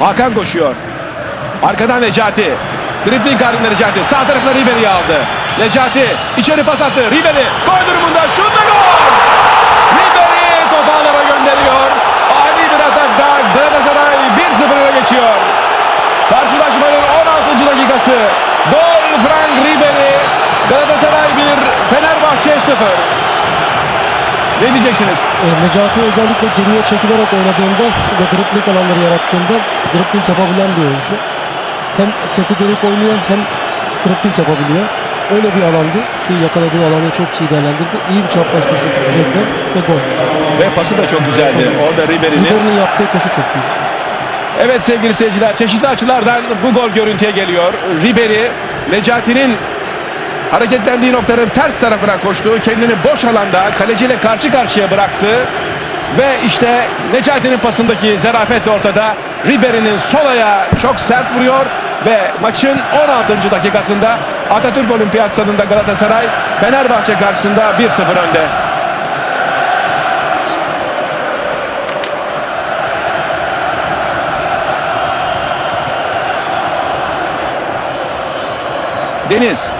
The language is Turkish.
Hakan koşuyor. Arkadan Necati. Dribling halinde Necati. Sağ tarafına Ribery'i aldı. Necati içeri pas attı. Ribery gol durumunda şut ve gol. Ribery topu ağlara gönderiyor. Ani bir atakta Galatasaray 1-0 öne geçiyor. Karşılaşmanın 16. dakikası. Gol Frank Ribery. Galatasaray 1, Fenerbahçe 0. Ne diyeceksiniz? E, Necati özellikle geriye çekilerek oynadığında ve dribling alanları yarattığında dribling yapabilen bir oyuncu. Hem seti dönük oynuyor hem dribling yapabiliyor. Öyle bir alandı ki yakaladığı alanı çok iyi değerlendirdi. İyi bir çapraz koşu Fred'de ve gol. Ve pası da çok güzeldi. Çok. Orada Ribery'nin. Ribery'nin yaptığı koşu çok iyi. Evet sevgili seyirciler çeşitli açılardan bu gol görüntüye geliyor. Ribery Necati'nin hareketlendiği noktanın ters tarafına koştu. Kendini boş alanda kaleciyle karşı karşıya bıraktı. Ve işte Necati'nin pasındaki zarafet ortada. Ribery'nin sol ayağı çok sert vuruyor ve maçın 16. dakikasında Atatürk Olimpiyat Stadında Galatasaray Fenerbahçe karşısında 1-0 önde. Deniz